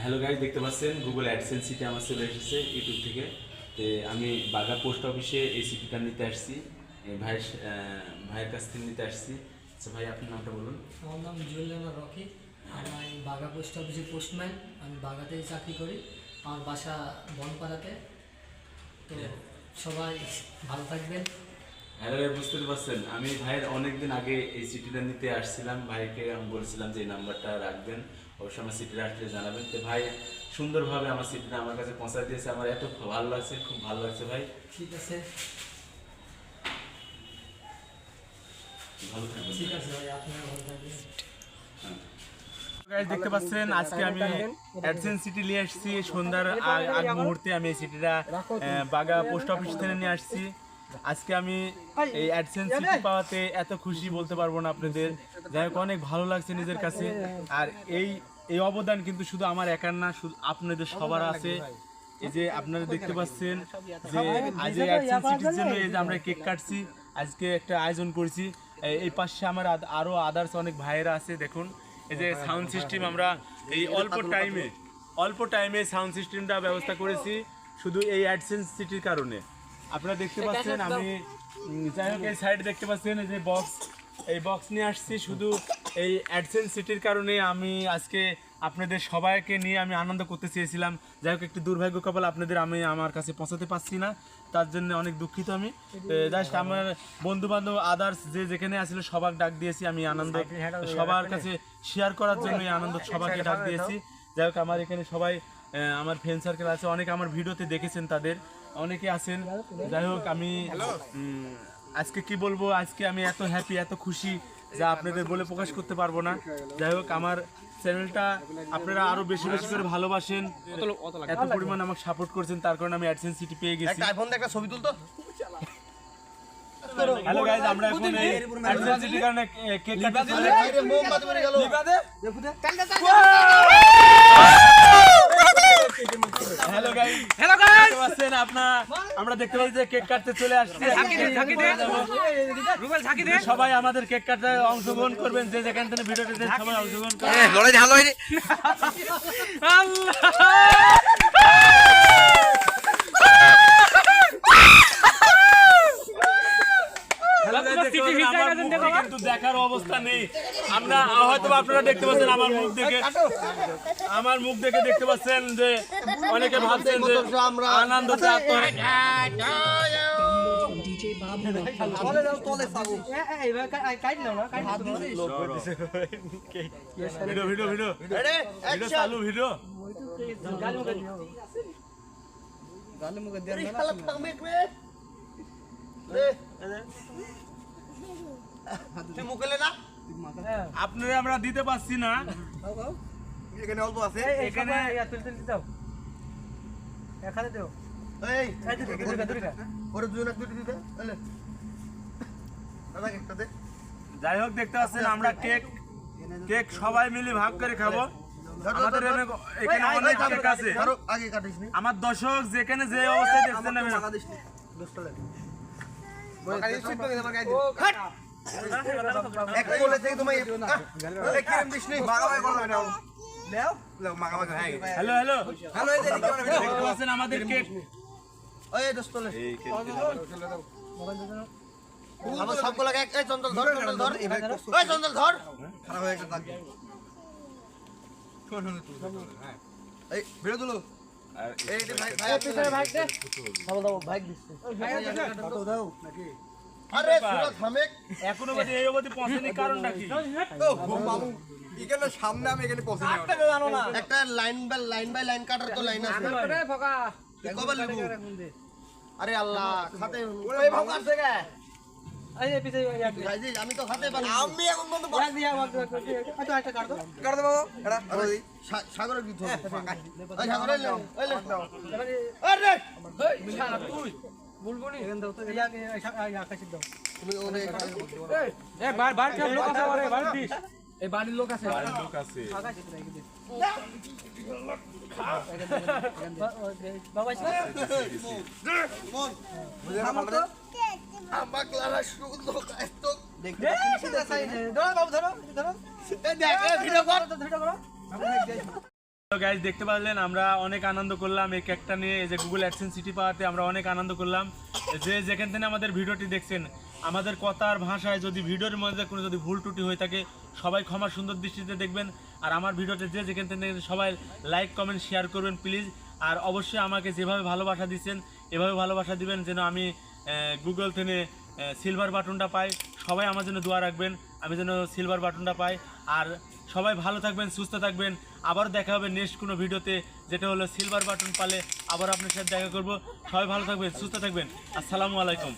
Hello guys দেখতে পাচ্ছেন? Google AdSense city আমার চলে এসেছে ইউটিউব থেকে। তো আমি বাগা পোস্ট অফিসে এই সিটিটা নিতে আসছি। এই ভাইয়ের ভাইয়ের কাছ থেকে নিতে আসছি। আচ্ছা ভাই আপনার নামটা বলুন। আমার নাম জুয়েলানা রকি। আমি বাগা পোস্ট অফিসের পোস্টম্যান আমি বাগাতে চাকরি করি আমার বাসা বনপাড়াতে। তো সবাই ভালো থাকবেন। হ্যালো ভাই বুঝতে পারছেন। আমি ভাইয়ের অনেকদিন আগে এই সিটিটা নিতে আসছিলাম। ভাইকে আমি বলছিলাম যে এই নাম্বারটা রাখবেন। অবশ্যই আমার সিটিটা আসলে জানাবেন। তো ভাই সুন্দরভাবে আমার সিটিটা আমার কাছে পৌঁছা দিয়েছে। আমার এত ভালো লাগছে খুব ভালো লাগছে ভাই। ঠিক আছে। ভালো থাকবেন ঠিক আছে ভাই আপনারা ভালো থাকবেন। গাইজ দেখতে পাচ্ছেন আজকে আমি অ্যাডসেন্স সিটি নিয়ে আসছি সন্ধ্যার আগ মুহূর্তে আমি এই সিটিটা বাগা পোস্ট অফিস থেকে নিয়ে আসছি। আজকে আমি এই অ্যাডসেন্স পাওয়াতে এত খুশি বলতে পারব না আপনাদের। যাই হোক অনেক ভালো লাগছে নিজের কাছে। আর এই এই অবদান কিন্তু শুধু আমার একার না শুধু আপনাদের সবার আছে। এই যে আপনারা দেখতে পাচ্ছেন যে আজ এই অ্যাডসেন্স সিটির জন্য এই যে আমরা কেক কাটছি আজকে একটা আয়োজন করছি। এই- পাশে আমার আদ- আরও আদার্স অনেক ভাইয়েরা আছে দেখুন। এই যে সাউন্ড সিস্টেম আমরা এই অল্প টাইমে অল্প টাইমে সাউন্ড সিস্টেমটা ব্যবস্থা করেছি শুধু এই অ্যাডসেন্স সিটির কারণে। আপনারা দেখতে পাচ্ছেন আমি যাই হোক এই সাইডে দেখতে পাচ্ছেন এই যে বক্স এই বক্স নিয়ে আসছি শুধু এই অ্যাডসেন্স সিটির কারণে আমি আজকে আপনাদের সবাইকে নিয়ে আমি আনন্দ করতে চেয়েছিলাম। যাই হোক একটু দুর্ভাগ্য কপাল আপনাদের আমি আমার কাছে পৌঁছাতে পারছি না। তার জন্য অনেক দুঃখিত আমি। জাস্ট আমার বন্ধু বান্ধব আদার্স যে যেখানে আসলে সবার ডাক দিয়েছি আমি আনন্দ সবার কাছে শেয়ার করার জন্য আনন্দ সবাইকে ডাক দিয়েছি। যাই হোক আমার এখানে সবাই আমার ফ্রেন্ড সার্কেল আছে অনেক আমার ভিডিওতে দেখেছেন তাদের। অনেকে আছেন যাই হোক আমি আজকে কি বলব আজকে আমি এত হ্যাপি এত খুশি যা আপনাদের বলে প্রকাশ করতে পারব না যাই হোক আমার চ্যানেলটা আপনারা আরও বেশি বেশি করে ভালোবাসেন এত পরিমাণ আমাকে সাপোর্ট করছেন তার কারণে আমি অ্যাডসেন্স সিটি পেয়ে গেছি আইফোন একটা ছবি তুলতো হ্যালো গাইজ আমরা এখন এই অ্যাডসেন্স সিটির কারণে কেক কাটতে চলে আরে মোমবাতি মেরে গেল হ্যালো গাইজ হ্যালো গাইজ পাচ্ছেন আপনার আমরা দেখতে পাচ্ছি যে কেক কাটতে চলে আসছে। সবাই আমাদের কেক কাটতে অংশগ্রহণ করবেন যে যেখান থেকে ভিডিওতে সবাই অংশগ্রহণ করবেন। লড়াই ভালো হয়নি। দেখার অবস্থা নেই। আমরা হয়তো আপনারা দেখতে পাচ্ছেন আমার মুখ দেখে, আমার মুখ দেখে দেখতে পাচ্ছেন যে অনেকে ভাবছেন যে আনন্দ ভিডিও ভিডিও ভিডিও ভিডিও এই শালা থামে রে রে তুই মুখে লে না? আপনারা আমরা দিতে পারছি না। এখানে অল্প আছে। এখানে এই ওরে দুজন এক দুটি দিতে দাদা একটা দে। যাই হোক দেখতে পাচ্ছেন আমরা কেক কেক সবাই মিলে ভাগ করে খাব। আমাদের এখানে- এখানে অনেক কেক আছে। আগে কাটিস আমার দর্শক যেখানে যে অবস্থায় দেখছেন আমি এক বলে থেকে তোমায় এই কিরম দিস নি মাগামাগি করলাম না লেও লেও মাগামাগি হয়ে হ্যালো হ্যালো হ্যালো এই যে ক্যামেরা দেখতে পাচ্ছেন আমাদের কেক ওই দোস্ত লে আমার সবগুলো এক এই চন্দল ধর চন্দল ধর ওই চন্দল ধর খারাপ হয়ে একটা থাকবে এই ভিডিও তুলো এই ভাই ভাই পিছনে ভাই দে আরে সুরা থামে এখনও অবধি এই অবধি পৌঁছেনি কারণটা কি? তো বাবু এখানে সামনে আমি এখানে পৌঁছে একটা line by line by line কাটার তো লাইন আছে। তুই কবে লিখব আরে আল্লাহ খাতে ওই ভাগ আছে গে ভাইজি আমি তো খাতে পারি। আমি এখন বন্ধ কাট দে বাবু। এটা সাগরে কি থো ওই সাগরে লে ওই লে। আরে! তুমি ওরে লোক আছে মন বুঝে না আমাকে লারা সুন্দর এত দেখতে ভিডিও কর। তো গাইজ দেখতে পারলেন, আমরা অনেক আনন্দ করলাম। এই কেকটা নিয়ে, এই যে গুগল অ্যাডসেন্স সিটি পাওয়াতে আমরা অনেক আনন্দ করলাম। যে যেখান থেকে আমাদের ভিডিওটি দেখছেন, আমাদের কথার ভাষায় যদি ভিডিওর মধ্যে কোনো যদি ভুল ত্রুটি হয়ে থাকে, সবাই ক্ষমা সুন্দর দৃষ্টিতে দেখবেন। আর আমার ভিডিওতে যে যেখান থেকে সবাই লাইক কমেন্ট শেয়ার করবেন প্লিজ আর অবশ্যই আমাকে যেভাবে ভালোবাসা দিচ্ছেন, এভাবে ভালোবাসা দিবেন যেন আমি গুগল থেকে সিলভার বাটনটা পাই। সবাই আমার জন্য দোয়া রাখবেন। আমি যেন সিলভার বাটনটা পাই। আর সবাই ভালো থাকবেন, সুস্থ থাকবেন। আবার দেখা হবে নেক্সট কোনো ভিডিওতে, যেটা হলো সিলভার বাটন পালে আবার আপনার সাথে দেখা করব। সবাই ভালো থাকবেন, সুস্থ থাকবেন। আসসালামু আলাইকুম।